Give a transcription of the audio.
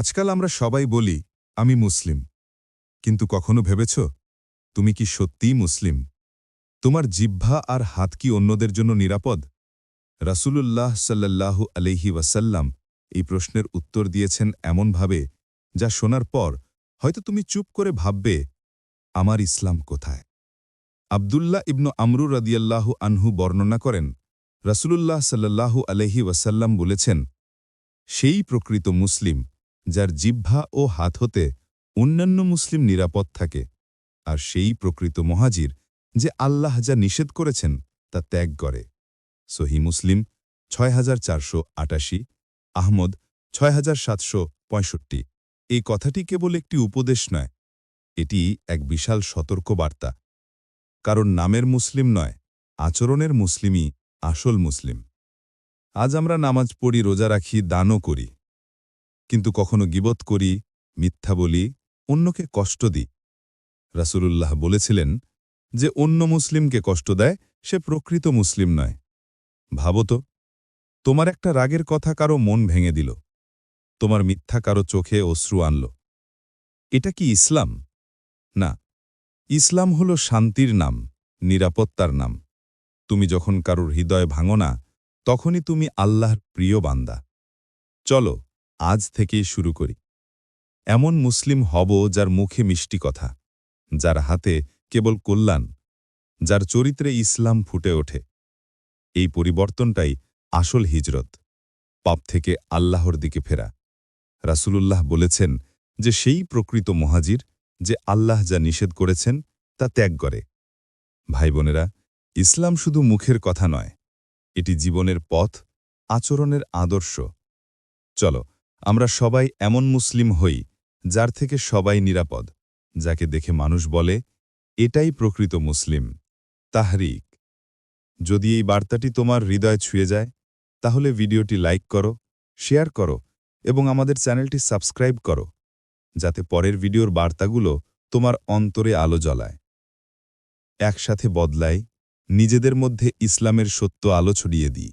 আজকাল আমরা সবাই বলি, আমি মুসলিম। কিন্তু কখনো ভেবেছ, তুমি কি সত্যিই মুসলিম? তোমার জিহ্বা আর হাত কি অন্যদের জন্য নিরাপদ? রাসূলুল্লাহ সাল্লাল্লাহু আলহি ওয়াসাল্লাম এই প্রশ্নের উত্তর দিয়েছেন এমনভাবে, যা শোনার পর হয়তো তুমি চুপ করে ভাববে, আমার ইসলাম কোথায়? আবদুল্লাহ ইবনু আমরু রাদিয়াল্লাহু আনহু বর্ণনা করেন, রাসূলুল্লাহ সাল্লাল্লাহু আলহি ওয়াসাল্লাম বলেছেন, সেই প্রকৃত মুসলিম যার জিহ্বা ও হাত হতে অন্যান্য মুসলিম নিরাপদ থাকে। আর সেই প্রকৃত মহাজির যে আল্লাহ যা নিষেধ করেছেন তা ত্যাগ করে। সহি মুসলিম ছয় হাজার চারশো আটাশি, আহমদ ছয় হাজার সাতশো পঁয়ষট্টি। এই কথাটি কেবল একটি উপদেশ নয়, এটি এক বিশাল সতর্কবার্তা। কারণ নামের মুসলিম নয়, আচরণের মুসলিমই আসল মুসলিম। আজ আমরা নামাজ পড়ি, রোজা রাখি, দানও করি। কিন্তু কখনো গিবত করি, মিথ্যা বলি, অন্যকে কষ্ট দিই। রাসূলুল্লাহ বলেছিলেন যে, অন্য মুসলিমকে কষ্ট দেয়, সে প্রকৃত মুসলিম নয়। ভাবো তো, তোমার একটা রাগের কথা কারও মন ভেঙে দিল, তোমার মিথ্যা কারও চোখে অশ্রু আনল। এটা কি ইসলাম? না, ইসলাম হল শান্তির নাম, নিরাপত্তার নাম। তুমি যখন কারোর হৃদয় ভাঙো না, তখনই তুমি আল্লাহর প্রিয় বান্দা। চলো আজ থেকেই শুরু করি। এমন মুসলিম হব যার মুখে মিষ্টি কথা, যার হাতে কেবল কল্যাণ, যার চরিত্রে ইসলাম ফুটে ওঠে। এই পরিবর্তনটাই আসল হিজরত, পাপ থেকে আল্লাহর দিকে ফেরা। রাসূলুল্লাহ বলেছেন যে সেই প্রকৃত মহাজির যে আল্লাহ যা নিষেধ করেছেন তা ত্যাগ করে। ভাই বোনেরা, ইসলাম শুধু মুখের কথা নয়, এটি জীবনের পথ, আচরণের আদর্শ। চলো আমরা সবাই এমন মুসলিম হই, যার থেকে সবাই নিরাপদ, যাকে দেখে মানুষ বলে, এটাই প্রকৃত মুসলিম। তাহরিক। যদি এই বার্তাটি তোমার হৃদয় ছুঁয়ে যায়, তাহলে ভিডিওটি লাইক করো, শেয়ার করো, এবং আমাদের চ্যানেলটি সাবস্ক্রাইব করো, যাতে পরের ভিডিওর বার্তাগুলো তোমার অন্তরে আলো জ্বলায়। একসাথে বদলাই, নিজেদের মধ্যে ইসলামের সত্য আলো ছড়িয়ে দিই।